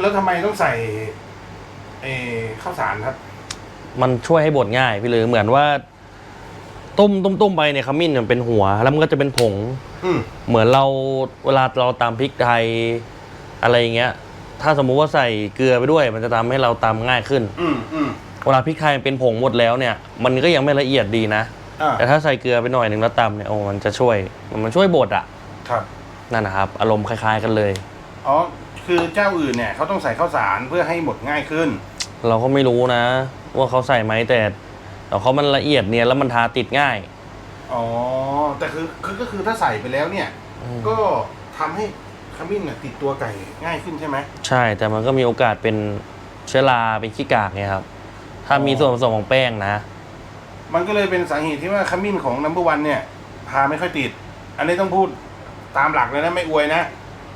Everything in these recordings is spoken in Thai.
แล้วทำไมต้องใส่เออข้าวสารครับ มันช่วยให้บดง่ายพี่หรือเหมือนว่า ต้มต้มต้มไปเนี่ยขมิ้นมันเป็นหัว แล้วมันก็จะเป็นผง อืมเหมือนเราเวลาเราตำพริกไทยอะไรอย่างเงี้ย ถ้าสมมุติว่าใส่เกลือไปด้วย มันจะทำให้เราตำง่ายขึ้น อืมอืมเวลาพริกไทยมันเป็นผงหมดแล้วเนี่ย มันก็ยังไม่ละเอียดดีนะ อ่าแต่ถ้าใส่เกลือไปหน่อยหนึ่งแล้วตำเนี่ยโอ้มันจะช่วย มันช่วยบดอะครับ นั่นนะครับ อารมณ์คล้าย ๆ กันเลย อ๋อ คือเจ้าอื่นเนี่ยเขาต้องใส่ข้าวสารเพื่อให้หมดง่ายขึ้น เราก็ไม่รู้นะ ว่าเขาใส่ไหมแต่แต่เขามันละเอียดเนี่ยแล้วมันทาติดง่าย อ๋อ แต่คือคือก็คือถ้าใส่ไปแล้วเนี่ย อืม ก็ทำให้ขมิ้นน่ะติดตัวไก่ง่ายขึ้นใช่ไหม ใช่แต่มันก็มีโอกาสเป็นเชื้อราเป็นขี้กากไงครับ ถ้ามีส่วนผสมของแป้งนะ มันก็เลยเป็นสาเหตุที่ว่าขมิ้นของนัมเบอร์วันเนี่ย พาไม่ค่อยติด อันนี้ต้องพูดตามหลักเลยนะไม่อวยนะ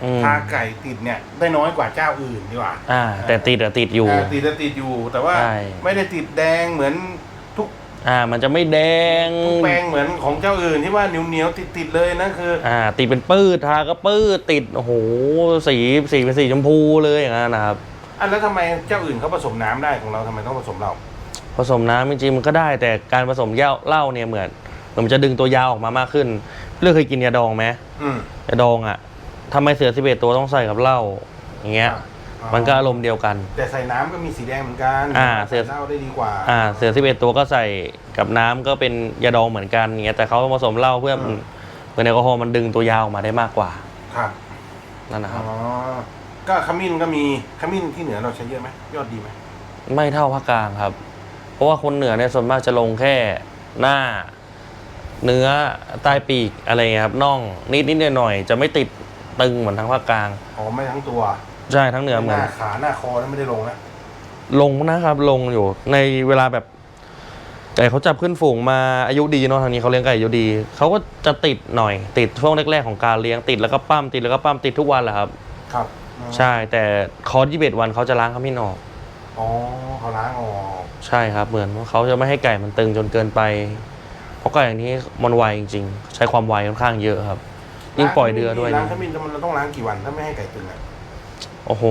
อืม พาไก่ติดเนี่ยได้น้อยกว่าเจ้าอื่นดีกว่าอ่า แต่ติดอะติดอยู่าติดจะติดอยู่ แต่ว่าใช่ ไม่ได้ติดแดงเหมือนทุกอ่า มันจะไม่แดง ทุกแปลงเหมือนของเจ้าอื่นที่ว่าเหนียวเหนียวติดติดๆเลยนั่นคืออ่า ติดเป็นปื้ดทาก็ปื้ดติดโอ้โหสีสีเป็นสีชมพูเลยอย่างนั้นนะครับอันแล้วทำไมเจ้าอื่นเขาผสมน้ำได้ของเราทำไมต้องผสมเรา ผสมน้ำจริงๆมันก็ได้ แต่การผสมเหล้าเหล้าเนี่ยเหมือนเหมือนมันจะดึงตัวยาออกมามากขึ้นเลือกเคยกินยาดองไหมอืมยาดองอะ ทำไมเสือสิบเอ็ดตัวต้องใส่กับเหล้าอย่างเงี้ยมันก็อารมณ์เดียวกัน แต่ใส่น้ำก็มีสีแดงเหมือนกันอ่าใส่เหล้าได้ดีกว่า อ่าเสือสิบเอ็ดตัวก็ใส่กับน้ำก็เป็นยาดองเหมือนกันอย่างเงี้ยแต่เขาผสมเหล้าเพื่ออืมเพื่อแอลกอฮอล์มันดึงตัวยาออกมาได้มากกว่าครับนั่นนะครับ อ๋อก็ขมิ้นก็มีขมิ้นที่เหนือเราใช้เยอะไหมยอดดีไหมไม่เท่าภาคกลางครับ เพราะว่าคนเหนือเนี่ยส่วนมากจะลงแค่หน้า เนื้อใต้ปีกอะไรเงี้ยครับน่องนิดนิดหน่อยหน่อยๆจะไม่ติด ตึงเหมือนทางภาคกลาง อ๋อไม่ทั้งตัวใช่ทั้งเหนือเหมืหอนน้าขาหน้าคอนั้นไม่ได้ลงนะลงนะครับลงอยู่ในเวลาแบบไก่เขาจับขึ้นฝูงมาอายุดีเนาะทางนี้เขาเลี้ยงไก่อายุดีเขาก็จะติดหน่อยติดช่วงแรกๆของการเลี้ยงติดแล้วก็ปั้มติดแล้วก็ปั้มติดทุกวันแหละครับ ครับใช่แต่คอร์สยี่สิบวันเขาจะล้างขมิ้นออก อ๋อเขาล้างออกใช่ครับ เหมือนว่าเขาจะไม่ให้ไก่มันตึงจนเกินไป เพราะไก่อย่างนี้มันไวจริงๆ ใช้ความไวค่อนข้างเยอะครับ ยิ่งปล่อยเดือด้วยล้างนะขมิ้นมันต้องล้างกี่วันถ้าไม่ให้ไก่ตึงอะโอ้โห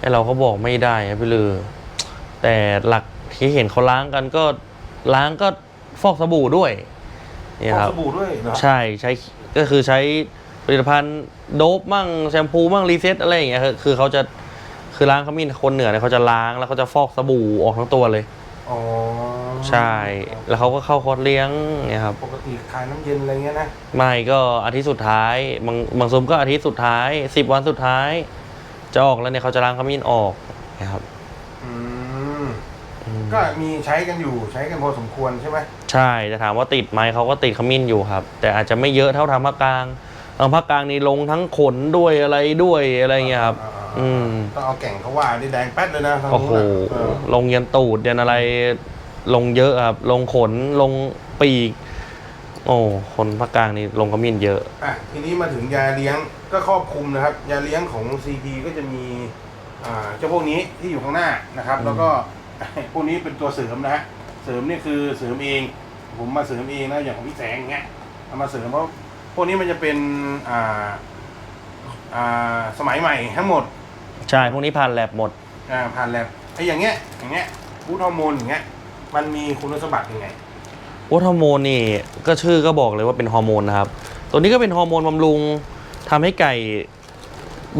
ไอเราก็บอกไม่ได้ครับพี่ลือ แต่หลักที่เห็นเขาล้างกันก็ล้างก็ฟอกสบู่ด้วยนี่ฟอกครับสบู่ด้วยเหรอใช่ใช้ก็คือใช้ผลิตภัณฑ์โดบมั่งแชมพูมั่งรีเซ็ตอะไรอย่างเงี้ยคือคือเขาจะคือล้างขมิ้นคนเหนือเนี่ยเขาจะล้างแล้วเขาจะฟอกสบู่ออกทั้งตัวเลยอ๋อ ใช่ แล้วเขาก็เข้าคอร์สเลี้ยงเนี่ยครับ ปกติคลายน้ำเย็นอะไรเงี้ยนะ ไม่ก็อาทิตย์สุดท้าย บางบางซุ้มก็อาทิตย์สุดท้ายสิบวันสุดท้าย จะออกแล้วเนี่ยเขาจะล้างขมิ้นออกนะครับอืม อืมก็มีใช้กันอยู่ใช้กันพอสมควรใช่ไหมใช่จะถามว่าติดไหมเขาก็ติดขมิ้นอยู่ครับ แต่อาจจะไม่เยอะเท่าทางภาคกลางทางภาคกลางนี่ลงทั้งขนด้วยอะไรด้วยอะไรเงี้ยครับาๆๆอืม ต้องเอาแก่งเขาว่านี่แดงแป๊ดเลยนะทางโอ้นู้โหนน่ะเออลงยันตูดยันอะไร ลงเยอะครับ ลงขนลงปีก โอ้คนภาคกลางนี่ลงขมิ้นเยอะ อะทีนี้มาถึงยาเลี้ยงก็ครอบคลุมนะครับ ยาเลี้ยงของ CP ก็จะมีอ่าเจ้าพวกนี้ที่อยู่ข้างหน้านะครับ แล้วก็ พวกนี้เป็นตัวเสริมนะฮะเสริมนี่คือเสริมเอง ผมมาเสริมเองนะอย่างของพี่แสงเงี้ยเอามาเสริมเพราะพวกนี้มันจะเป็นอ่าอ่าสมัยใหม่ทั้งหมดใช่พวกนี้ผ่านแลบหมด อ่าผ่านแลบไอ้อย่างเงี้ยอย่างเงี้ยบูทฮอร์โมนอย่างเงี้ย มันมีคุณสมบัติยังไงวัตฮอร์โมนนี่ก็ชื่อก็บอกเลยว่าเป็นฮอร์โมนนะครับ ตัวนี้ก็เป็นฮอร์โมนบำรุงทำให้ไก่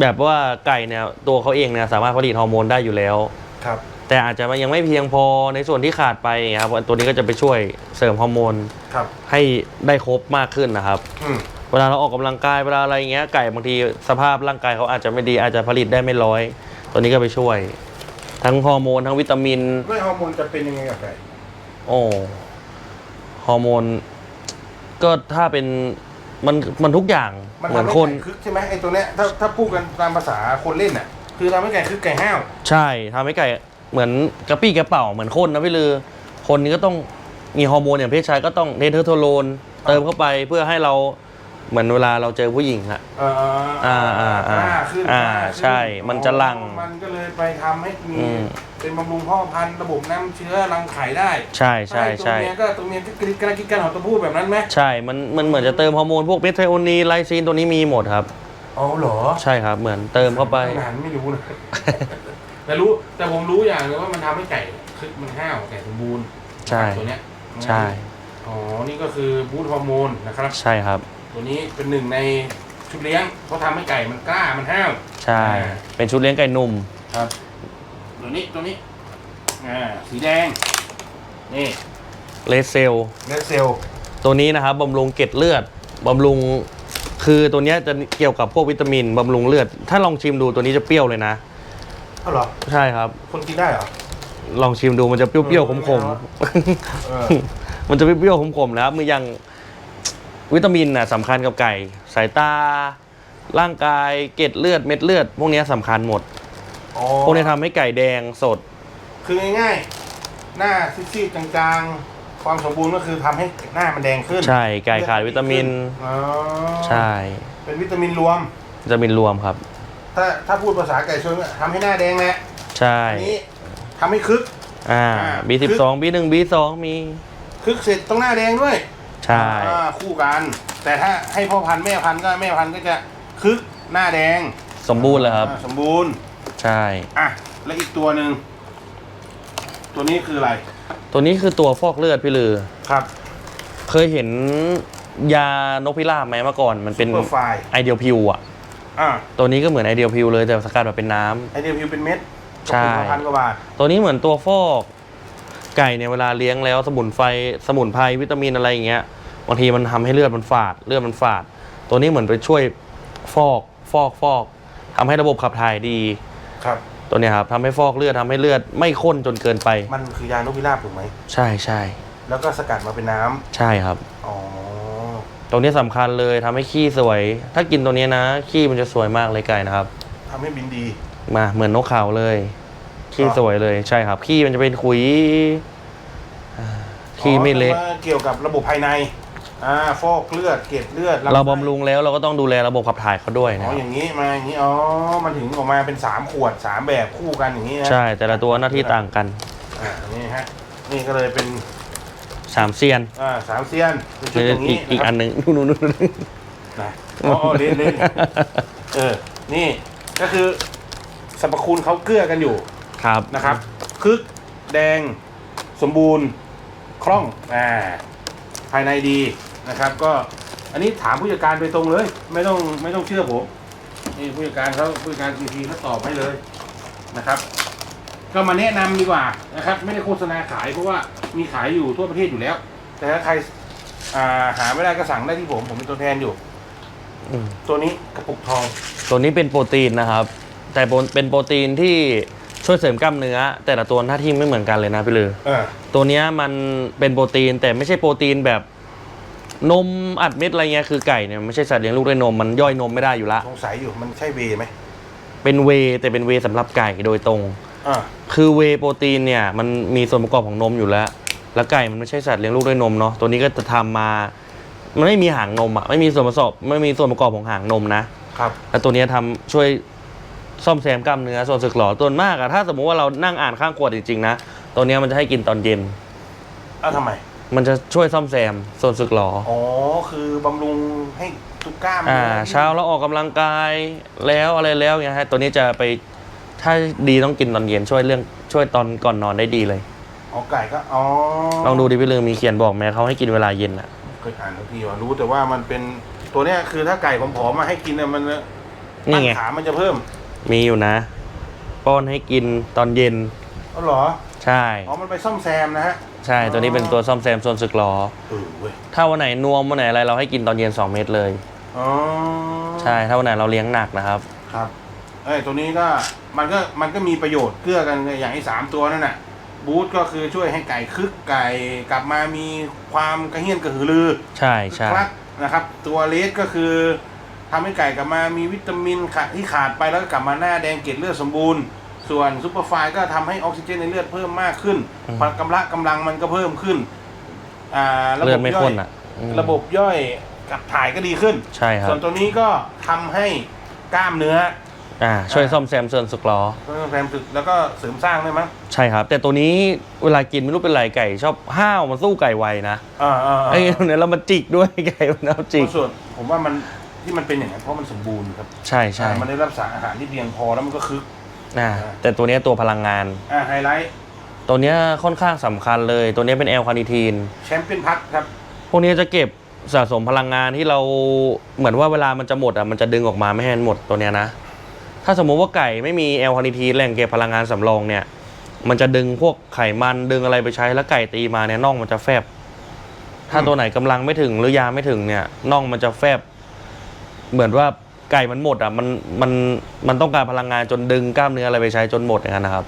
แบบว่าไก่เนี่ยตัวเขาเองเนี่ยสามารถผลิตฮอร์โมนได้อยู่แล้ว ครับ แต่อาจจะยังไม่เพียงพอในส่วนที่ขาดไปครับตัวนี้ก็จะไปช่วยเสริมฮอร์โมนครับ ให้ได้ครบมากขึ้นนะครับ อืม เวลาเราออกกำลังกายเวลาอะไรเงี้ยไก่บางทีสภาพร่างกายเขาอาจจะไม่ดีอาจจะผลิตได้ไม่ร้อย ตัวนี้ก็ไปช่วย ทั้งฮอร์โมนทั้งวิตามินด้วยฮอร์โมนจะเป็นยังไงกับไก่โอ้ฮอร์โมน ก็ถ้าเป็นมันมันทุกอย่างมันเหมือนทำให้คน ไก่คึกใช่ไหมไอ้ตัวเนี้ยถ้าถ้าพูดกันตามภาษาคนเล่นน่ะ คือทำให้ไก่คึกไก่ห้าวใช่ทำให้ไก่เหมือนกระปี้กระเป๋าเหมือนคนนะพี่ลือ คนนี้ก็ต้องมีฮอร์โมนอย่างเพศชายก็ต้องเทสเทอร์โทโรนเติมเข้าไปเพื่อให้เรา เหมือนเวลาเราเจอผู้หญิงอะ เอ่ออ่าอ่าอ่าหน้ขึ้นอ่าหน้ขึ้นใช่มันจะหลั่งมันก็เลยไปทำให้มีอืม เป็นบำรุงพ่อพันธุ์ระบบน้ำเชื้อรังไข่ได้ใช่ใช่ใช่ตัวเมียก็ตัวเมียก็กรีดกระกิดกันหอตัวผู้แบบนั้นไหมใช่มันมันเหมือนจะเติมฮอร์โมนพวกเมทไทโอนีนไลซีนตัวนี้มีหมดครับ อ๋อเหรอใช่ครับ เหมือนเติมเข้าไปนานไม่รู้นะ แต่รู้แต่ผมรู้อย่างหนึงว่ามันทำให้ไก่คึกมันห้าวไก่สมบูรณ์ใช่ ตัวเนี้ยใช่ อ๋อนี่ก็คือบูทฮอร์โมนนะครับ ใช่ครับ ตัวนี้เป็นหนึ่งในชุดเลี้ยงเพราะทำให้ไก่มันกล้ามันห้าว ใช่ อ่า เป็นชุดเลี้ยงไก่หนุ่ม ครับ ตัวนี้ตัวนี้อ่าสีแดง นี่เลเซล เลเซลตัวนี้นะครับบำรุงเกล็ดเลือดบำรุงคือตัวเนี้ยจะเกี่ยวกับพวกวิตามินบำรุงเลือด ถ้าลองชิมดูตัวนี้จะเปรี้ยวเลยนะอ้าวเหรอ ใช่ครับ คนกินได้เหรอ ลองชิมดูมันจะเปรี้ยวเออๆขมเออๆมันจะเปรี้ยวๆขมๆนะครับมืออย่าง วิตามินน่ะสำคัญกับไก่ สายตา ร่างกายเกล็ดเลือดเม็ดเลือด พวกเนี้ยสำคัญหมด อ๋อพวกนี้ทำให้ไก่แดงสด คือง่ายๆ หน้าซีดๆจางๆ ความสมบูรณ์ก็คือทำให้หน้ามันแดงขึ้นใช่ไก่ขาดวิตามิน อ๋อใช่เป็นวิตามินรวม วิตามินรวมครับ ถ้าถ้าพูดภาษาไก่ชนก็ทำให้หน้าแดงแหละใช่อันนี้ทำให้คึก อ่า อ่า B12 B1 B2 มี คึกเสร็จต้องหน้าแดงด้วย ใช่ อ่าคู่กัน แต่ถ้าให้พ่อพันธุ์แม่พันธุ์ก็แม่พันธุ์ก็จะคึกหน้าแดงสมบูรณ์เลยครับ อ่าสมบูรณ์ ใช่ อะ แล้วอีกตัวหนึ่ง ตัวนี้คืออะไร ตัวนี้คือตัวฟอกเลือดพี่ลือ ครับเคยเห็นยานกพิราบไหมเมื่อก่อน มันเป็นซูเปอร์ไฟล์ไอเดียลพิวอะอ่าตัวนี้ก็เหมือนไอเดียลพิวเลยแต่สกัดมาเป็นน้ำ ไอเดียพิวเป็นเม็ดใช่พันกว่าบาท ตัวนี้เหมือนตัวฟอก ไก่เนี่ยเวลาเลี้ยงแล้วสมุนไฟสมุนไพรวิตามินอะไรอย่างเงี้ยบางทีมันทำให้เลือดมันฝาดเลือดมันฝาด ตัวนี้เหมือนไปช่วยฟอกฟอกฟอกทำให้ระบบขับถ่ายดีครับตัวเนี้ยครับทำให้ฟอกเลือดทำให้เลือดไม่ข้นจนเกินไป มันคือยานกพิราบถูกไหมใช่ใช่แล้วก็สกัดมาเป็นน้ำใช่ครับอ๋อตรงนี้สำคัญเลยทำให้ขี้สวย ถ้ากินตัวนี้นะ ขี้มันจะสวยมากเลยไก่นะครับทำให้บินดีมาเหมือนนกเขาเลย ขี้ครับสวยเลยใช่ครับ ขี้มันจะเป็นขุยอ่าขี้ไม่เละอ๋อเกี่ยวกับระบบภายในอ่าฟอกเลือดเกล็ดเลือดลำไส้เราบำรุงแล้วเราก็ต้องดูแลระบบขับถ่ายเขาด้วยอ๋นะอครับอย่างนี้มาอย่างนี้อ๋อมันถึงออกมาเป็นสามขวดสามแบบคู่กันอย่างนี้นะใช่แต่ละตัวหน้าที่ต่างกันอ่านี่ฮะนี่ก็เลยเป็นสามเซียนอ่าสามเซียนเป็นชุดอย่างอีนี้กอีกะคอัรับนหนึ่งนู่นนู่นนู่นนะอ๋ออ๋อเล่นเล่นเออนี่ก็คือสรรพคุณเขาเกื้อกันอยู่ ครับนะครับคึกแดงสมบูรณ์คล่องอ่าภายในดีนะครับก็อันนี้ถามผู้จัดการโดยตรงเลย ไม่ต้องไม่ต้องเชื่อผมนี่ผู้จัดการเขาผู้จัดการทีพีเขาตอบให้เลยนะครับ ก็มาแนะนำดีกว่านะครับ ไม่ได้โฆษณาขายเพราะว่ามีขายอยู่ทั่วประเทศอยู่แล้ว แต่ถ้าใครอ่าหาไม่ได้ก็สั่งได้ที่ผม ผมเป็นตัวแทนอยู่อืมตัวนี้กระปุกทอง ตัวนี้เป็นโปรตีนนะครับ แต่โปรเป็นโปรตีนที่ ช่วยเสริมกล้ามเนื้อ แต่ละตัวหน้าที่ไม่เหมือนกันเลยนะพี่ลือเออตัวเนี้ยมันเป็นโปรตีนแต่ไม่ใช่โปรตีนแบบนมอัดเม็ดอะไรเงี้ยคือไก่เนี่ยไม่ใช่สัตว์เลี้ยงลูกด้วยนมมันย่อยนมไม่ได้อยู่ละ สงสัยอยู่มันใช่เวย์ไหมเป็นเวย์แต่เป็นเวย์สำหรับไก่โดยตรง อ่า คือเวย์โปรตีนเนี่ยมันมีส่วนประกอบของนมอยู่แล้ว แล้วไก่มันไม่ใช่สัตว์เลี้ยงลูกด้วยนมเนาะตัวนี้ก็จะทำมา มันไม่มีหางนมอะไม่มีส่วนผสมไม่มีส่วนประกอบของหางนมนะครับ แล้วตัวเนี้ยทำช่วย ซ่อมแซมกล้ามเนื้อส่วนสึกหรอตัวมากอะถ้าสมมุติว่าเรานั่งอ่านข้างขวดจริงๆนะตัวเนี้ยมันจะให้กินตอนเย็นอ้าวทำไม มันจะช่วยซ่อมแซมส่วนสึกหรออ๋อ คือบำรุงให้ทุกกล้ามอ่านื้อเช้าเราออกกำลังกายแล้วอะไรแล้วเงี้ยฮะตัวนี้จะไปถ้าดีต้องกินตอนเย็นช่วยเรื่องช่วยตอนก่อนนอนได้ดีเลย อ๋อไก่ก็ อ๋อลองดูดิพี่ลืมมีเขียนบอกแม่เขาให้กินเวลาเย็นอะเคยอ่านทุกทีว่ารู้แต่ว่ามันเป็นตัวเนี้ยคือถ้าไก่ผอมๆมาให้กินเนี่ยมันนี่ไง ขามันจะเพิ่ม มีอยู่นะ ป้อนให้กินตอนเย็น อ๋อเหรอ ใช่ อ๋อ มันไปซ่อมแซมนะฮะ ใช่ ตัวนี้เป็นตัวซ่อมแซมส่วนสึกหรอเออเว้ย ถ้าวันไหนนวมวันไหนอะไรเราให้กินตอนเย็น 2 เม็ดเลย อ๋อใช่ ถ้าวันไหนเราเลี้ยงหนักนะครับ ครับ เอ้ย ตัวนี้ก็ มันก็ มันก็มีประโยชน์เกื้อกันอย่างไอ้สามตัวนั่นน่ะ บูทก็คือช่วยให้ไก่คึกไก่กลับมามีความกระเฮี้ยนกระหือรือ ใช่ใช่ คลักนะครับ ตัวเลสก็คือ ทำให้ไก่กลับมามีวิตามินขาดที่ขาดไปแล้วก็กลับมาหน้าแดงเกล็ดเลือดสมบูรณ์ ส่วนซูเปอร์ไฟล์ก็ทำให้ออกซิเจนในเลือดเพิ่มมากขึ้นพลังกำลังกำลังมันก็เพิ่มขึ้นอ่าระเลืบอดบไม่ย่อข้ยนอะอืมระบบย่อยกับถ่ายก็ดีขึ้นใช่ครับส่วนตัวนี้ก็ทำให้กล้ามเนื้ออ่าช่วยซ่อมแซมส่วนสึกหรอเพิ่มแรงสึกแล้วก็เสริมสร้างได้มั้งใช่ครับ แต่ตัวนี้เวลากินไม่รู้เป็นไรไก่ ชอบห้าวมันสู้ไก่ไวนะอ่าอ่าไอ้เนี่ยแล้วมันจิกด้วยไก่มันเอาจิกส่วนผมว่ามัน ที่มันเป็นอย่างนั้นเพราะมันสมบูรณ์ครับใช่ใช่อ่ามันได้รับสารอาหารที่เพียงพอแล้วมันก็คึก อ่าแต่ตัวเนี้ยตัวพลังงาน อ่าไฮไลท์ตัวเนี้ยค่อนข้างสำคัญเลย ตัวเนี้ยเป็นแอลคาเนิทีน แชมเปี้ยนพัทครับ พวกนี้จะเก็บสะสมพลังงานที่เราเหมือนว่าเวลามันจะหมดอะมันจะดึงออกมาไม่ให้มันหมดตัวเนี้ยนะ ถ้าสมมุติว่าไก่ไม่มีแอลคาเนิทีนแหล่งเก็บพลังงานสำรองเนี่ย มันจะดึงพวกไขมันดึงอะไรไปใช้แล้วไก่ตีมาเนี่ยน่องมันจะแฟบ ถ้าตัวไหนกำลังไม่ถึงหรือยาไม่ถึงเนี่ยน่องมันจะแฟบ เหมือนว่าไก่มันหมดอะมันมันมันต้องการพลังงานจนดึงกล้ามเนื้ออะไรไปใช้จนหมดอย่างนั้นนะครับ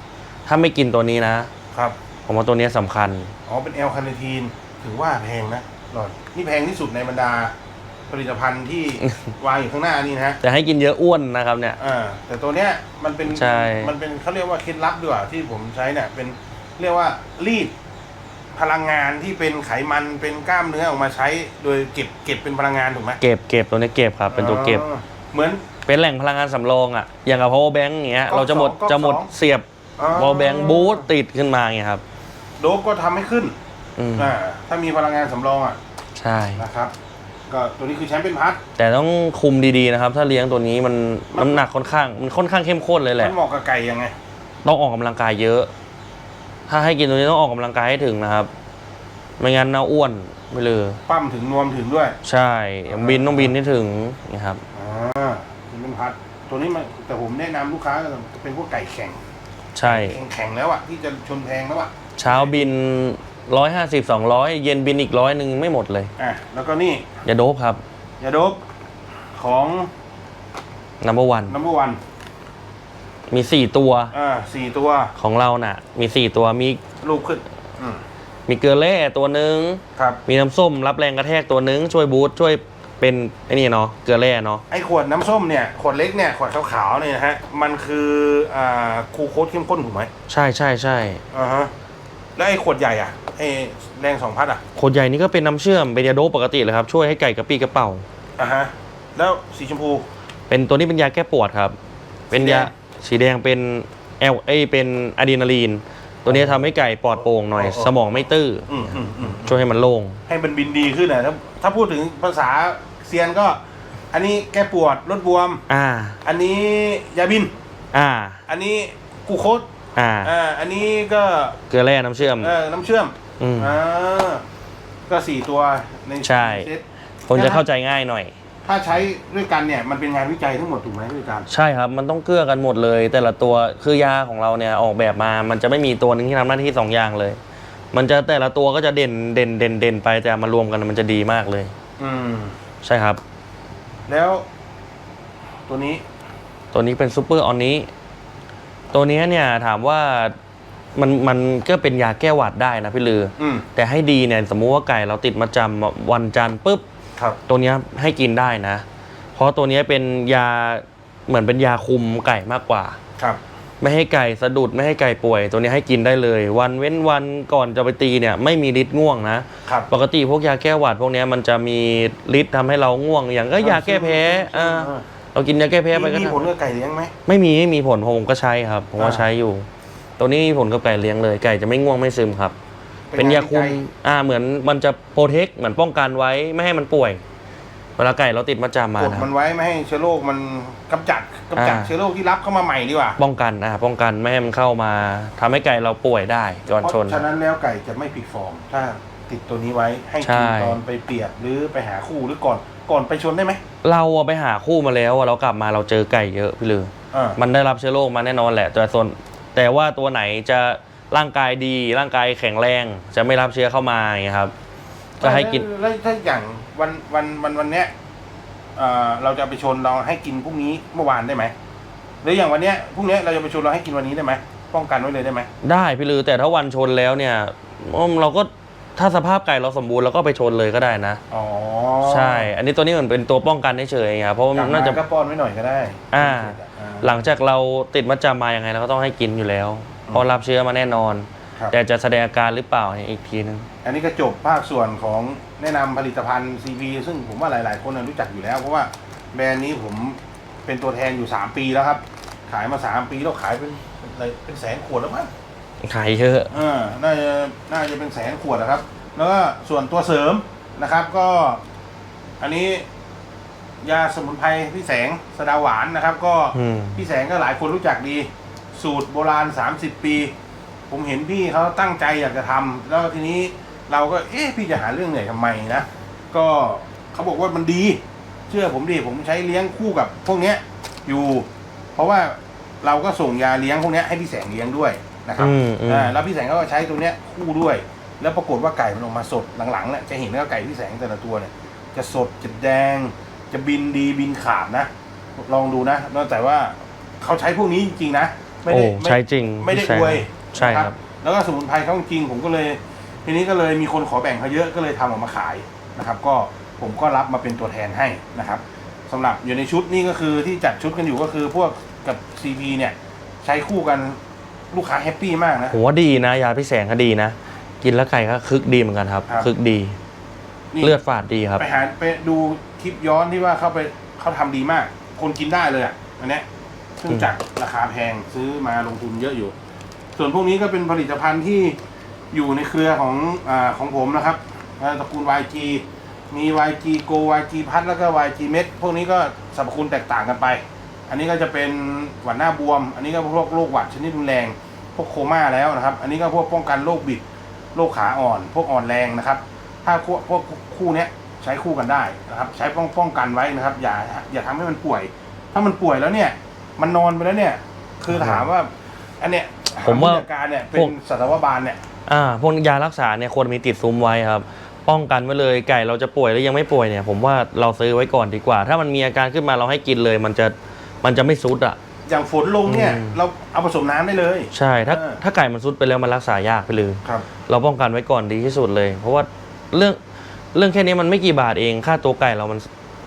ถ้าไม่กินตัวนี้นะ ครับ ผมว่าตัวนี้สำคัญ อ๋อ เป็นแอลคาเนทีน ถือว่าแพงนะหลอดนี่แพงที่สุดในบรรดาผลิตภัณฑ์ที่ วางอยู่ข้างหน้านี่นะฮะแต่ให้กินเยอะอ้วนนะครับเนี่ย อ่าแต่ตัวเนี้ยมันเป็น ใช่ มันเป็นเขาเรียกว่าเคล็ดลับดีกว่าที่ผมใช้เนี่ย เป็นเรียกว่ารีด พลังงานที่เป็นไขมันเป็นกล้ามเนื้อออกมาใช้ โดยเก็บเก็บเป็นพลังงานถูกไหมเก็บเก็บตัวนี้เก็บครับ เป็นตัวเก็บ อ๋อเหมือน เป็นแหล่งพลังงานสำรองอะ อย่างกับ power bank อย่างเงี้ย ก๊อกเราจะหมด สองก๊อกจะหมดสอง เสียบ อ๋อ power bank บูตติดขึ้นมาอย่างเงี้ยครับ โดบก็ทำให้ขึ้นอืมอ่าถ้ามีพลังงานสำรองอะใช่ นะครับ ก็ตัวนี้คือแชมป์เป็นพัทแต่ต้องคุมดีๆนะครับ ถ้าเลี้ยงตัวนี้มันมัน น้ำหนักค่อนข้าง มันค่อนข้างเข้มข้นเลยแหละมันเหมาะกับไก่ยังไง ต้องออกกำลังกายเยอะ ถ้าให้กินตัวนี้ต้องออกกำลังกายให้ถึงนะครับ ไม่งั้นน่าอ้วนไปเลย ปั้มถึงนวมถึงด้วยใช่บินต้องบินให้ถึงนะครับ อ่าแชมป์เป็นพัทตัวนี้มันแต่ผมแนะนำลูกค้าก็เป็นพวกไก่แข็งใช่ แข็งแข็งแล้วอะที่จะชนแพงแล้วอะเช้าบินร้อยห้าสิบสองร้อยเย็นบินอีกร้อยหนึ่งไม่หมดเลย อะแล้วก็นี่อย่าโดบครับยาโดบของ number one นัมเบอร์วันมี สี่ตัวอ่าสี่ตัวของเราน่ะ มีสี่ตัวมีรูปขึ้นอืมมีเกลือแร่ตัวหนึ่งครับมีน้ำส้มรับแรงกระแทกตัวหนึ่งช่วยบูสต์ช่วยเป็นไอ้นี่เนาะเกลือแร่เนาะไอ้ขวดน้ำส้มเนี่ยขวดเล็กเนี่ยขวดขาวๆเนี่ยนะฮะมันคืออ่าคูโคตเข้มข้นถูกไหมใช่ใช่ใช่อ่าฮะแล้วไอ้ขวดใหญ่อะไอ้แรงสองพัดอะขวดใหญ่นี่ก็เป็นน้ำเชื่อมเป็นยาโดปปกติเลยครับช่วยให้ไก่กระปี้กระเป๋าอ่าฮะแล้วสีชมพู เป็นตัวนี้เป็นยาแก้ปวดครับ เป็นยาสีแดง เป็นแอลเอยเป็นอะดรีนาลีน ตัวนี้ทำให้ไก่ปลอดโปร่งหน่อย อ๋อ สมองไม่ตื้ออืมอืมอืมช่วยให้มันโล่ง ให้มันบินดีขึ้นนะถ้าถ้าพูดถึงภาษาเซียนก็ อันนี้แก้ปวดลดบวม อ่า อันนี้ยาบิน อ่า อันนี้กูโคตอ่า อ่าอันนี้ก็เกลือแร่น้ำเชื่อม เออน้ำเชื่อมอืม อ่าก็สี่ตัวในใช่ เซต คนจะเข้าใจง่ายหน่อย ถ้าใช้ด้วยกันเนี่ยมันเป็นงานวิจัยทั้งหมดถูกไหมพี่การใช่ครับ มันต้องเกื้อกันหมดเลย แต่ละตัวคือยาของเราเนี่ยออกแบบมา มันจะไม่มีตัวหนึงที่ทำหน้าที่สองอย่างเลย มันจะแต่ละตัวก็จะเด่นเด่นเด่นเด่นไปแต่มารวมกันมันจะดีมากเลย อืม ใช่ครับ แล้ว ตัวนี้ตัวนี้เป็นซูเปอร์ออนนี้ ตัวเนี้ยเนี่ยถามว่ามันมันก็เป็นยาแก้หวัดได้นะพี่ลือ อืม แต่ให้ดีเนี่ยสมมุติว่าไก่เราติดมาจำวันจันทร์ปุ๊บ ครับตัวเนี้ยให้กินได้นะ เพราะตัวเนี้ยเป็นยาเหมือนเป็นยาคุมไก่มากกว่า ครับ ไม่ให้ไก่สะดุดไม่ให้ไก่ป่วย ตัวนี้ให้กินได้เลย วันเว้นวันก่อนจะไปตีเนี่ยไม่มีฤทธิ์ง่วงนะ ครับ ปกติพวกยาแก้หวัดพวกเนี้ยมันจะมีฤทธิ์ทำให้เราง่วง อย่างก็ยาแก้แพ้อ่าเรากินยาแก้แพ้ไปก็มีได้ผลกับไก่เลี้ยงไหมไม่มีไม่มีผลผมก็ใช้ครับ ผมก็อ่าใช้อยู่ ตัวนี้มีผลกับไก่เลี้ยงเลย ไก่จะไม่ง่วงไม่ซึมครับ เป็นยาคุมงวิจัอ่าเหมือนมันจะโปรเทคเหมือนป้องกันไว้ไม่ให้มันป่วยเวลาไก่เราติดมาจำมากดนะมันไว้ไม่ให้เชื้อโรคมันกำจัดกำจัดอ่า เชื้อโรคที่รับเข้ามาใหม่ดีกว่า ป้องกันอ่าป้องกันไม่ให้มันเข้ามาทำให้ไก่เราป่วยได้ก่อนเพชน ราะฉะนั้นแล้วไก่จะไม่ผิดฟอร์ม ถ้าติดตัวนี้ไว้ให้ใช่ กินตอนไปเปรียบหรือไปหาคู่หรือก่อนก่อนไปชนได้ไหมเราอะไปหาคู่มาแล้วอะเรากลับมาเราเจอไก่เยอะพี่ลือ อ่ามันได้รับเชื้อโรคมาแน่นอนแหละแต่ส่วนแต่ว่าตัวไหนจะ ร่างกายดี ร่างกายแข็งแรง จะไม่รับเชื้อเข้ามาอย่างเงี้ยครับก็ให้กิน แล้วแล้วถ้าอย่างวันวันวันวันเนี้ยเอ่อเราจะไปชนเราให้กินพรุ่งนี้เมื่อวานได้ไหมหรืออย่างวันเนี้ยพรุ่งเนี้ยเราจะไปชนเราให้กินวันนี้ได้ไหมป้องกันไว้เลยได้ไหมได้พี่ลือแต่ถ้าวันชนแล้วเนี่ยอืมเราก็ถ้าสภาพไก่เราสมบูรณ์เราก็ไปชนเลยก็ได้นะ อ๋อใช่ อันนี้ตัวนี้เหมือนเป็นตัวป้องกันเฉยๆครับเพราะว่ากลัมับนมาน่าจะก็ป้อนไว้หน่อยก็ได้อ่า อ่าหลังจากเราติดมัดจำมายังไงเราก็ต้องให้กินอยู่แล้ว เพราะรับเชื้อมาแน่นอน ครับ แต่จะแสดงอาการหรือเปล่าเนี่ยอีกทีนึง อันนี้ก็จบภาคส่วนของแนะนำผลิตภัณฑ์ CP ซึ่งผมว่าหลาย ๆ คนน่ะรู้จักอยู่แล้ว เพราะว่าแบรนด์นี้ผมเป็นตัวแทนอยู่ 3 ปีแล้วครับ ขายมา 3 ปีแล้วขายเป็นเป็นอะไรเป็นแสนขวดแล้วมั้งขายเยอะ เออน่าจะน่าจะเป็นแสนขวดนะครับ แล้วก็ส่วนตัวเสริมนะครับก็ อันนี้ยาสมุนไพรพี่แสงสะเดาหวานนะครับ ก็อืม พี่แสงก็หลายคนรู้จักดี สูตรโบราณ 30 ปี ผมเห็นพี่เขาตั้งใจอยากจะทำแล้วทีนี้เราก็เอ๊ะพี่จะหาเรื่องเหนื่อยทำไมนะก็เขาบอกว่ามันดี เชื่อผมดิผมใช้เลี้ยงคู่กับพวกเนี้ยอยู่ เพราะว่าเราก็ส่งยาเลี้ยงพวกเนี้ยให้พี่แสงเลี้ยงด้วยนะครับอืมอืมอ่าแล้วพี่แสงก็ใช้ตัวเนี้ยคู่ด้วย แล้วปรากฏว่าไก่มันออกมาสดหลังๆเนี่ยจะเห็นว่าไก่พี่แสงแต่ละตัวเนี่ย จะสดจะแดง จะบินดีบินขาดนะ ลองดูนะนอกจากว่าเขาใช้พวกนี้จริงๆนะ ไม่โอ้ได้ไม่ใช่จริงไม่ได้ใช่อวยใช่ครับ นะแล้วก็สมุนไพรเขาจริงผมก็เลย ทีนี้ก็เลยมีคนขอแบ่งเขาเยอะก็เลยทำออกมาขายนะครับ ก็ผมก็รับมาเป็นตัวแทนให้นะครับสำหรับอยู่ในชุดนี่ก็คือที่จัดชุดกันอยู่ก็คือพวกกับ CP เนี่ยใช้คู่กันลูกค้าแฮปปี้มากนะ ผมว่าดีนะ ยาพี่แสงก็ดีนะ กินแล้วไก่ก็คึกดีเหมือนกันครับ ครับ คึกดี นี่เลือดฝาดดีครับ ไปหาไปดูคลิปย้อนที่ว่าเขาไปเขาทำดีมาก คนกินได้เลยอะอันเนี้ย ซึ่อืมจากราคาแพงซื้อมาลงทุนเยอะอยู่ ส่วนพวกนี้ก็เป็นผลิตภัณฑ์ที่อยู่ในเครือของอของผมนะครับตระกูล YG มี YG Go YG พัดแล้วก็ YG เม็ดพวกนี้ก็สรรพคุณแตกต่างกันไป อันนี้ก็จะเป็นหวัดหน้าบวม อันนี้ก็พวกโรคหวัดชนิดรุนแรง พวกโคม่าแล้วนะครับ อันนี้ก็พวกป้องกันโรคบิด โรคขาอ่อน พวกอ่อนแรงนะครับ ถ้าพวกคู่นี้ใช้คู่กันได้นะครับ ใช้ป้องป้องกันไว้นะครับ อย่าอย่าทำให้มันป่วย ถ้ามันป่วยแล้วเนี่ย มันนอนไปแล้วเนี่ย คือถามว่า อันเนี้ยผมว่าผู้จัดการเนี่ยเป็พวก นสัตวบาลเนี่ย อ่าพวกยารักษาเนี่ยควรมีติดซุ้มไว้ครับ ป้องกันไว้เลยไก่เราจะป่วยแล้วยังไม่ป่วยเนี่ย ผมว่าเราซื้อไว้ก่อนดีกว่า ถ้ามันมีอาการขึ้นมาเราให้กินเลย มันจะมันจะไม่ซุดอะ อย่างฝนลงเนี่ย อืม เราเอาผสมน้ำได้เลย ใช่ถ้าเออ ถ้าไก่มันซุดไปแล้วมันรักษายากไปเลย ครับ เราป้องกันไว้ก่อนดีที่สุดเลย เพราะว่าเรื่องเรื่องแค่นี้มันไม่กี่บาทเองค่าตัวไก่เรามัน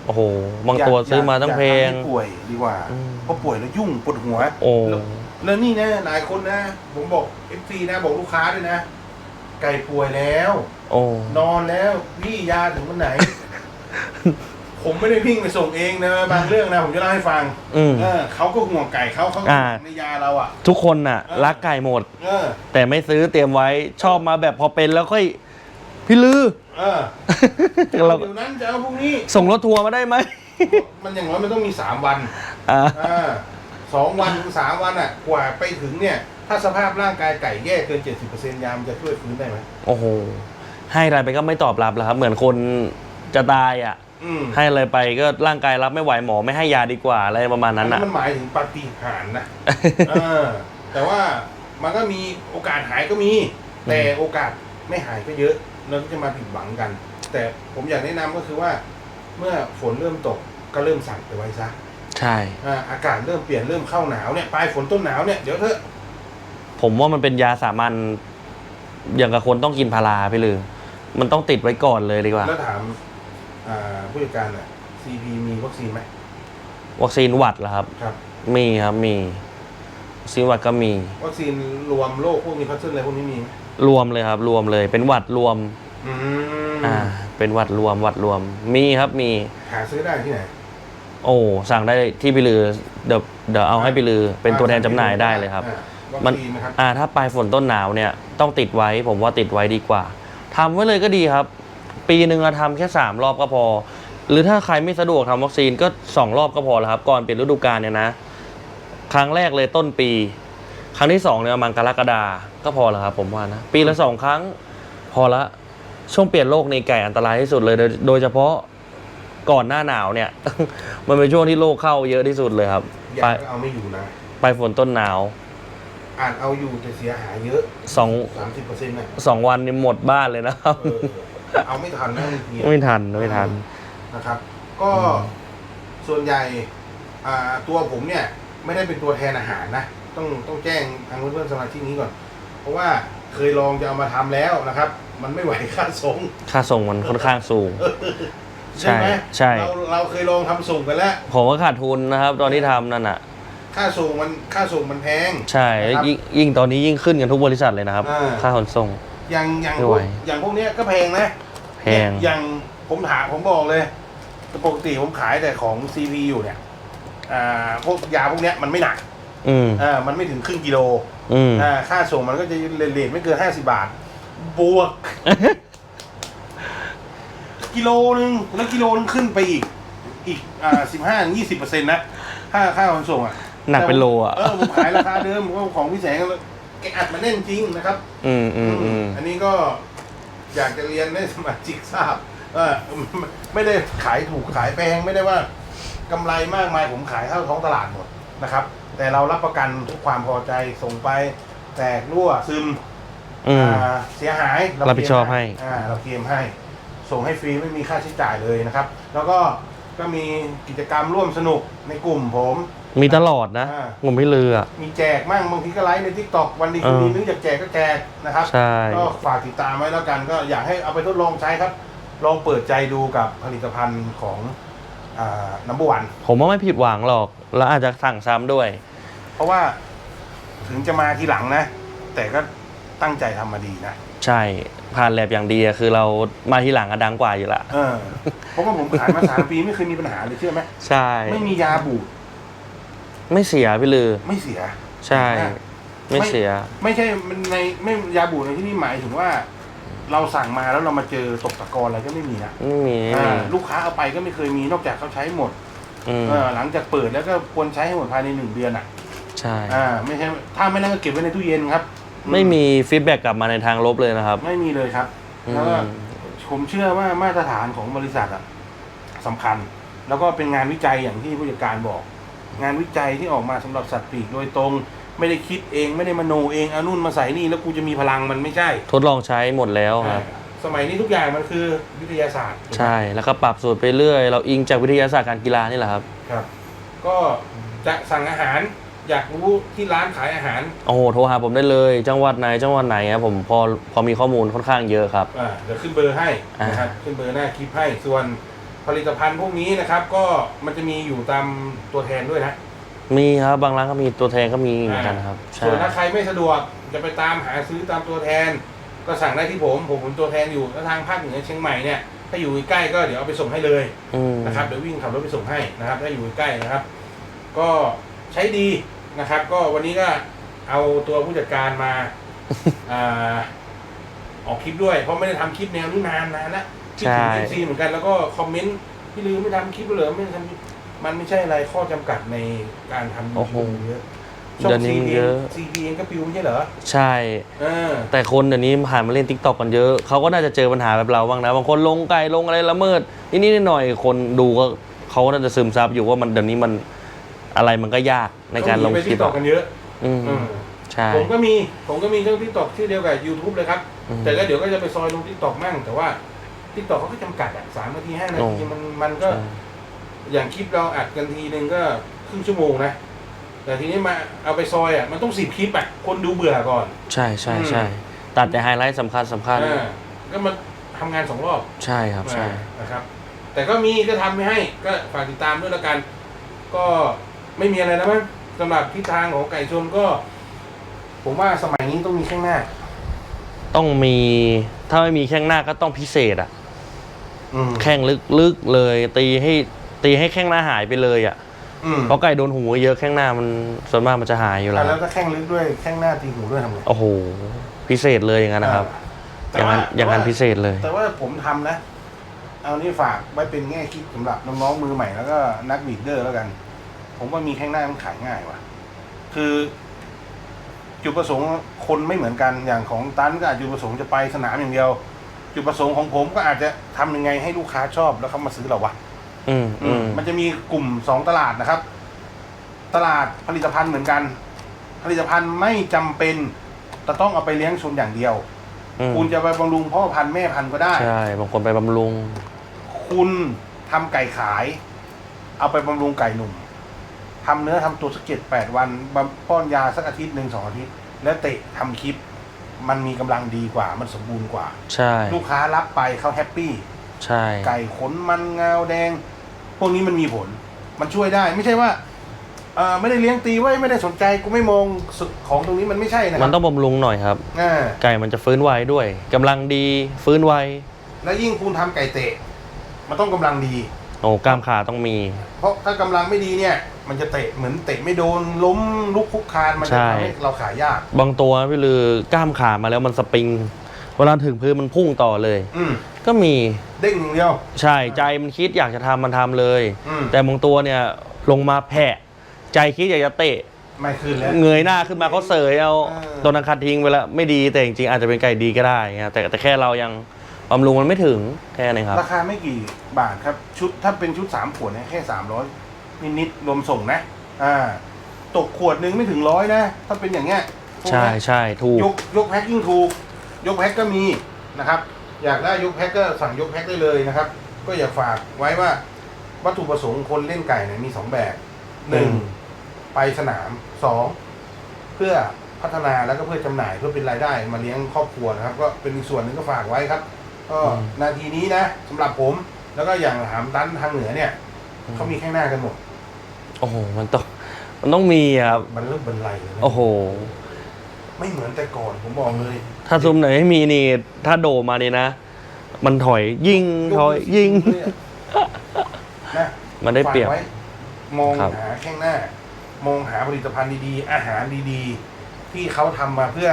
โอ้โห บางตัวย่ซื้อมาตั้งแพงอย่าทำให้ป่วยดีกว่าอืมเพราะป่วยแล้วยุ่งปวดหัว โอ้แล้วแล้วนี่นะหลายคนนะ ผมบอกเอฟซีนะบอกลูกค้าด้วยนะ ไก่ป่วยแล้ว โอ้นอนแล้วพี่ยาถึงวันไหน ผมไม่ได้วิ่งไปส่งเองนะบางเรื่องนะผมจะเล่าให้ฟังอืมเออเขาก็ห่วงไก่เขาเขาก็อ่าห่วงในยาเราอะ ทุกคนน่ะเออรักไก่หมดเออแต่ไม่ซื้อเตรียมไว้ชอบมาแบบพอเป็นแล้วค่อย พี่ลือ เออเราเดี๋ยวนั้นจะเอาพรุ่งนี้ ส่งรถทัวร์มาได้ไหม มันอย่างน้อยมันต้องมีสามวันอ่า อ่าสองวันถึงสามวันอะ กว่าไปถึงเนี่ย ถ้าสภาพร่างกายไก่แย่เกินเจ็ดสิบเปอร์เซ็นต์ยามันจะช่วยฟื้นได้ไหมโอ้โห ให้อะไรไปก็ไม่ตอบรับแล้วครับ เหมือนคนจะตายอะ อืมให้อะไรไปก็ร่างกายรับไม่ไหวหมอไม่ให้ยาดีกว่าอะไรประมาณนั้นอัอะ มันหมายถึงปาฏิหาริย์นะ เออแต่ว่ามันก็มีโอกาสหายก็มี แต่โอกาสไม่หายก็เยอะ เราก็จะมาผิดหวังกัน แต่ผมอยากแนะนำก็คือว่า เมื่อฝนเริ่มตกก็เริ่มสั่งไปไว้ซะใช่ อ่าอากาศเริ่มเปลี่ยนเริ่มเข้าหนาวเนี่ยปลายฝนต้นหนาวเนี่ยเดี๋ยวเถอะผมว่ามันเป็นยาสามัญอย่างกับคนต้องกินพาราไปเลยมันต้องติดไว้ก่อนเลยดีกว่า แล้วถามอ่าผู้จัดการอะ CP มีวัคซีนไหมวัคซีนหวัดเหรอครับ ครับ มีครับมีวัคซีนหวัดก็มี วัคซีนรวมโรคพวกนี้พัสดุอะไรพวกนี้มีไหม รวมเลยครับ รวมเลย เป็นหวัดรวม อืมอ่า เป็นหวัดรวมหวัดรวม มีครับมี หาซื้อได้ที่ไหน โอ้สั่งได้ที่พิลือเดี๋ยวเดี๋ยวเอาให้พิลือเป็นตัวแทนจำหน่ายได้เลยครับอ่าวัมัคนซีนนะครับอ่าถ้าปลายฝนต้นหนาวเนี่ยต้องติดไว้ผมว่าติดไว้ดีกว่าทำไว้เลยก็ดีครับ ปีหนึ่งอะทำแค่สามรอบก็พอ หรือถ้าใครไม่สะดวกทำวัคซีนก็สองรอบก็พอแล้วครับ ก่อนเปลี่ยนฤดูกาลเนี่ยนะ ครั้งแรกเลยต้นปี ครั้งที่สองเนี่ยประมันกรกฎา ก็พอแล้วครับผมว่านะ ปีละสองครั้ง พอละช่วงเปลี่ยนโรคในไก่อันตรายที่สุดเลย โดยโดยเฉพาะก่อนหน้าหนาวเนี่ย มันเป็นช่วงที่โรคเข้าเยอะที่สุดเลยครับ อยาไปกก็เอาไม่อยู่นะ ไปลายฝนต้นหนาวอาจเอาอยู่แต่เสียหายเยอะสองสามสิบเปอร์เซ็นต์นะสองวันนี่หมดบ้านเลยนะครับ เออเอาไม่ทันนะบางทีไม่ทันไม่ทัน นะครับ ก็ส่วนใหญ่อ่าตัวผมเนี่ย ไม่ได้เป็นตัวแทนอาหารนะ ต้องต้องแจ้งทางเพื่อนๆสมาชิกนี้ก่อน เพราะว่าเคยลองจะเอามาทำแล้วนะครับ มันไม่ไหวค่าส่งค่าส่งมันค่อนข้างสูง ใช่ไหมใช่เราเราเคยลองทำส่งกันแล้ว ผมก็ขาดทุนนะครับ ตอนที่ทำนั่นอะ ค่าส่งมันค่าส่งมันแพง ใช่นะครับยิ่งยิ่งตอนนี้ยิ่งขึ้นกันทุกบริษัทเลยนะครับอ่าค่าขนส่งอย่างอย่างไม่พไหววกอย่างพวกเนี้ยก็แพงนะแพงเนี่ยอย่างผมถามผมบอกเลยปกติผมขายแต่ของซีพีอยู่เนี่ยอ่าพวกยาพวกเนี้ยมันไม่หนัก อืมอ่ามันไม่ถึงครึ่งกิโล อืม อ่าค่าส่งมันก็จะเลทไม่เกินห้าสิบาท บวก กิโลนึงแล้วกิโลนึงขึ้นไปอีก อีกอ่าสิบห้าถึงยี่สิบเปอร์เซ็นต์นะค่าค่าขนส่งอะหนักเป็นโลอะ เออผมขายราคาเดิมว่าของพี่แสงแกอัดมาแน่นจริงนะครับ อืมอืมอืมอันนี้ก็อยากจะเรียนให้สมาชิกทราบว่าไม่ได้ขายถูกขายแพงไม่ได้ว่ากำไรมากมายผมขายเท่าท้องตลาดหมด นะครับ แต่เรารับประกันทุกความพอใจส่งไปแตกรั่วซึมอืม อ่าเสียหายเารับผิดชอบให้ อ่าเราเคลมให้ ส่งให้ฟรีไม่มีค่าใช้จ่ายเลยนะครับ แล้วก็ก็มีกิจกรรมร่วมสนุกในกลุ่มผม มีตลอดนะอ่า ผมไม่ลืออะมีแจกมั่งบางทีก็ไลฟ์ในทิกตอกวันดีคืนดีเออ นึกอยากแจกก็แจกนะครับ ใช่ ก็ฝากติดตามไว้แล้วกันก็อยากให้เอาไปทดลองใช้ครับ ลองเปิดใจดูกับผลิตภัณฑ์ของ อ่าน้ำบวันผมว่าไม่ผิดหวังหรอก แล้วอาจจะสั่งซ้ำด้วย เพราะว่าถึงจะมาทีหลังนะ แต่ก็ตั้งใจทำมาดีนะ ใช่ผ่านแลบอย่างดีอะคือเรามาที่หลังอะดังกว่าอยู่ละ เออ เพราะว่าผมขายมาสามปีไม่เคยมีปัญหาเลยเชื่อไหมใช่ ไม่มียาบูดไม่เสียพี่ลือ ไม่เสีย ใช่ไม่เสีย ไม่ใช่มันในไม่ยาบูดในที่นี่หมายถึงว่า เราสั่งมาแล้วเรามาเจอตกตะกอนอะไรก็ไม่มีนะไม่มีไม่อ่ามีลูกค้าเอาไปก็ไม่เคยมีนอกจากเขาใช้หมดอืมเออหลังจากเปิดแล้วก็ควรใช้ให้หมดภายในหนึ่งเดือนอะใช่ อ่าไม่ใช่ถ้าไม่นั่นก็เก็บไว้ในตู้เย็นครับอืไม่มีฟีดแบ็กกลับมาในทางลบเลยนะครับ ไม่มีเลยครับอืม แล้วก็ผมเชื่อว่ามาตรฐานของบริษัทอะสำคัญ แล้วก็เป็นงานวิจัยอย่างที่ผู้จัดการบอก งานวิจัยที่ออกมาสำหรับสัตว์ปีกโดยตรง ไม่ได้คิดเองไม่ได้มโนเองเอานู่นมาใส่นี่แล้วกูจะมีพลังมันไม่ใช่ทดลองใช้หมดแล้วครับอ่าสมัยนี้ทุกอย่างมันคือวิทยาศาสตร์ใช่ แล้วก็ปรับสูตรไปเรื่อย เราอิงจากวิทยาศาสตร์การกีฬานี่แหละครับ ครับ ก็จะสั่งอาหารอยากรู้ที่ร้านขายอาหาร โอ้โห โทรหาผมได้เลย จังหวัดไหน จังหวัดไหนครับผมพอพอมีข้อมูลค่อนข้างเยอะครับ อ่าเดี๋ยวขึ้นเบอร์ให้นะครับ ขึ้นเบอร์หน้าคลิปให้ ส่วนผลิตภัณฑ์พวกนี้นะครับ ก็มันจะมีอยู่ตามตัวแทนด้วยนะ มีครับบางร้านก็มีตัวแทนก็มีเหมือนกันครับใช่ส่วนถ้าใครไม่สะดวกจะไปตามหาซื้อตามตัวแทน ก็สั่งได้ที่ผมผมเป็นตัวแทนอยู่แล้วทางภาคเหนือเชียงใหม่เนี่ยถ้าอยู่ใกล้ๆก็เดี๋ยวเอาไปส่งให้เลยอืมนะครับเดี๋ยววิ่งขับรถไปส่งให้นะครับถ้าอยู่ใกล้ๆนะครับ ก็ใช้ดีนะครับ ก็วันนี้ก็เอาตัวผู้จัดการมา อ่าออกคลิปด้วย เพราะไม่ได้ทำคลิปแนวนี้นานนานละคิดถึงใช่เอฟซีเหมือนกันแล้วก็คอมเมนต์พี่ลืมไม่ทำคลิปเหรอไม่ทำคลิป มันไม่ใช่อะไรข้อจำกัดในการทำยูโอ้โหทูบเยอะช่อเดี๋ยงวนี้ซีมันเอเยอะซีเองก็ปิวไม่ใช่เหรอใช่ เออ แต่คนเดี๋ยวนี้ผ่านมาเล่นทิกตอกกันเยอะ เขาก็น่าจะเจอปัญหาแบบเราบ้างนะ บางคนลงไกลลงอะไรละเมิดนิดๆหน่อยๆคนดูก็เขาก็น่าจะซึมซับอยู่ว่ามันเดี๋ยวนี้มันอะไรมันก็ยากในการลงไปคลิทิปกตออะกกันเยอะอืมอืมใช่ ผมก็มี ผมก็มีช่องทิกตอกชื่อเดียวกับ YouTube เลยครับ อืมแต่ก็เดี๋ยวก็จะไปซอยลงทิกตอกมั่ง แต่ว่าทิกตอกเขาก็จำกัดอะสามนาทีห้านาทีโอ้มันมันก็ใช่ อย่างคลิปเราอัดกันทีนึงก็ครึ่งชั่วโมงนะ แต่ทีนี้มาเอาไปซอยอะมันต้องสิบคลิปอะคนดูเบื่อก่อน ใช่ใช่ใช่ตัดแต่ไฮไลท์สำคัญสำคัญอ่าก็มาทำงานสองรอบใช่ครับใช่นะครับ แต่ก็มีก็ทำไม่ให้ก็ฝากติดตามด้วยแล้วกัน ก็ไม่มีอะไรแล้วมั้งสำหรับทิศทางของไก่ชนก็ ผมว่าสมัยนี้ต้องมีข้างหน้า ต้องมีถ้าไม่มีแข้งหน้าก็ต้องพิเศษอะ อืม แข้งลึกๆเลยตีให้ ตีให้แข้งหน้าหายไปเลยอะอืมเพราะไก่โดนหูเยอะแข้งหน้ามันส่วนมากมันจะหายอยู่แล้อะวแล้วถ้าแข้งลึกด้วยแข้งหน้าตีหูด้วยทำไง โอ้โหพิเศษเลยอย่างนั้นนะครับแต่อย่างว่านั้นอย่างนั้นพิเศษเลย แต่ว่าผมทำนะ เอานี่ฝากไว้เป็นแง่คิดสำหรับน้องๆมือใหม่แล้วก็นักบีดเดอร์แล้วกัน ผมว่ามีแข้งหน้ามันขายง่ายว่ะ คือ จุดประสงค์คนไม่เหมือนกันอย่างของตันก็อาจจุดประสงค์จะไปสนามอย่างเดียว จุดประสงค์ของผมก็อาจจะทำยังไงให้ลูกค้าชอบแล้วเขามาซื้อเราวะ อืมอืมมันจะมีกลุ่มสองตลาดนะครับ ตลาดผลิตภัณฑ์เหมือนกัน ผลิตภัณฑ์ไม่จำเป็นจะต้องเอาไปเลี้ยงชนอย่างเดียว อืมคุณจะไปบำรุงพ่อพันธุ์แม่พันธุ์ก็ได้ ใช่บางคนไปบำรุง คุณทำไก่ขาย เอาไปบำรุงไก่หนุ่มทำเนื้อทำตัวสักเจ็ดแปดวันบำป้อนยาสักอาทิตย์หนึ่งสองอาทิตย์ แล้วเตะทำคลิป มันมีกำลังดีกว่า มันสมบูรณ์กว่า ใช่ ลูกค้ารับไปเขาแฮปปี้ ใช่ ไก่ขนมันเงาแดง พวกนี้มันมีผล มันช่วยได้ ไม่ใช่ว่าเออไม่ได้เลี้ยงตีไว้ไม่ได้สนใจกูไม่มองสุดของตรงนี้มันไม่ใช่นะคมัรันต้องบำรุงหน่อยครับ อ่าไก่มันจะฟื้นไวด้วยกำลังดีฟื้นไวแล้วยิ่งคุณทำไก่เตะ มันต้องกำลังดี โอ้กล้ามขาต้องมี เพราะถ้ากำลังไม่ดีเนี่ย มันจะเตะเหมือนเตะไม่โดนล้มลุกคุกคานมันจะใช่ ทำให้เราขายยาก บางตัวพี่ลือกล้ามขามาแล้วมันสปริง เวลาถึงพื้นมันพุ่งต่อเลย อืม ก็มีเด้งอย่างเดียว ใช่ใจมันคิดอยากจะทำมันทำเลย อืม แต่บางตัวเนี่ยลงมาแผะใจคิดอยากจะเตะ ไม่ขึ้นแล้ว เงยหน้าขึ้นมาเขาเสยเอาเออ ตัวนังคัดทิ้งไปแล้วไม่ดีแต่จริงๆอาจจะเป็นไก่ดีก็ได้เงี้ยแต่แต่แค่เรายังบำรุงมันไม่ถึงแค่นั้นครับ ราคาไม่กี่บาทครับ ชุดถ้าเป็นชุดสามขวดเนี่ยแค่สามร้อยนิดๆรวมส่งนะ อ่า ตกขวดหนึงไม่ถึงร้อยนะ ถ้าเป็นอย่างเงี้ยพวกใช่เนี้ย ใช่ถูก ยกยกแพ็คยิ่งถูก ยกแพ็คก็มีนะครับ อยากได้ยกแพ็คก็สั่งยกแพ็คได้เลยนะครับ ก็อยากฝากไว้ว่าวัตถุประสงค์คนเล่นไก่เนี่ยมีสองแบบหนึ่งอืมไปสนามสองเพื่อพัฒนาแล้วก็เพื่อจำหน่ายเพื่อเป็นรายได้มาเลี้ยงครอบครัวนะครับ ก็เป็นอีกส่วนหนึ่งก็ฝากไว้ครับ ก็นาทีนี้นะสำหรับผม แล้วก็อย่างหามตันทางเหนือเนี่ยเขามีแข้างหน้ากันหมดโอ้โหมันต้องมันต้องมีอะครับมันเริ่มบรรลัยเลยนะโอ้โห ไม่เหมือนแต่ก่อนผมบอกเลยถ้าซุมไหนไม่มีนี่ ถ้าโดดมานี่นะ มันถอยยิงถอยยิง นะมันได้เปรียบฝากไว้มองครับ หาแข้งหน้า มองหาผลิตภัณฑ์ดีๆ อาหารดีๆ ที่เขาทำมาเพื่อ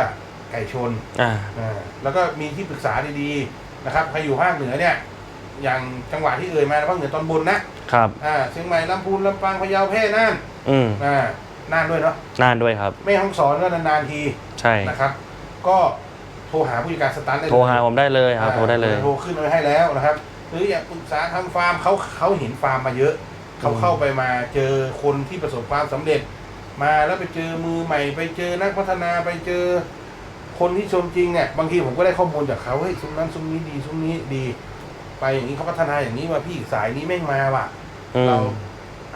ไก่ชน อ่า อ่าแล้วก็มีที่ปรึกษาดีๆนะครับใครอยู่ภาคเหนือเนี่ย อย่างจังหวัดที่เอ่ยมาภาคเหนือตอนบนนะครับ อ่าเชียงใหม่ลำพูนลำปางพะเยาแพร่น่านอืมอ่าน่านด้วยเนาะน่านด้วยครับ แม่ห้องสอนก็นานๆที ใช่ นะครับ ก็โทรหาผู้จัดการสตันได้เลยโทรหาผมได้เลยครับ โทรได้เลย โทรขึ้นไว้ให้แล้วนะครับ หรืออยากปรึกษาทำฟาร์มเขาเขาเห็นฟาร์มมาเยอะ เขาเข้าไปมาเจอคนที่ประสบความสำเร็จ มาแล้วไปเจอมือใหม่ ไปเจอนักพัฒนาไปเจอ คนที่ชมจริงเนี่ยบางทีผมก็ได้ข้อมูลจากเขาเฮ้ยซุ้มนั้นซุ้มนี้ดีซุ้มนี้ดี ไปอย่างนี้เขาพัฒนาอย่างนี้มาพี่สายนี้แม่งมาว่ะ อืเราม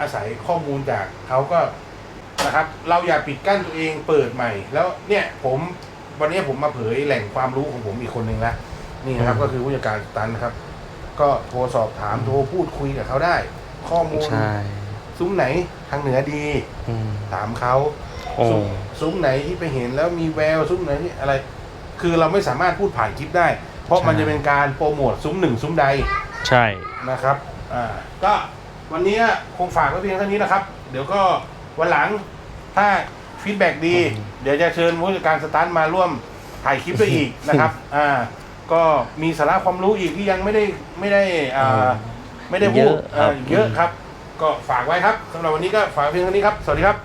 อาศัยข้อมูลจากเขาก็ นะครับ เราอย่าปิดกั้นตัวเองเปิดใหม่ แล้วเนี่ยผมวันนี้ผมมาเผยแหล่งความรู้ของผมอีกคนหนึ่งละนี่นะครับอืมก็คือผู้จัดการสตันนะครับ ก็โทรสอบถามโทรพูดคุยกับเขาได้ ข้อมูลใช่ซุ้มไหนทางเหนือดีอืมถามเขาโอ้ ซุ้มซุ้มไหนที่ไปเห็นแล้วมีแววซุ้มไหนที่อะไร คือเราไม่สามารถพูดผ่านคลิปได้ เพราะมันจะเป็นการโปรโมทซุ้มหนึ่งซุ้มใด ใช่ นะครับ อ่า ก็วันนี้คงฝากไว้เพียงเท่านี้นะครับ เดี๋ยวก็วันหลัง ถ้าฟีดแบ็ดี เดี๋ยวจะเชิญผู้จัดการสตาร์ทมาร่วมถ่ายคลิปด้วยอีกนะครับ อ่า ก็มีสาระความรู้อีกที่ยังไม่ได้ไม่ได้อ่าไม่ได้พูดเยอะครับอ่าเยอะครับ ก็ฝากไว้ครับสำหรับวันนี้ก็ฝากเพียงเท่านี้ครับ สวัสดีครับ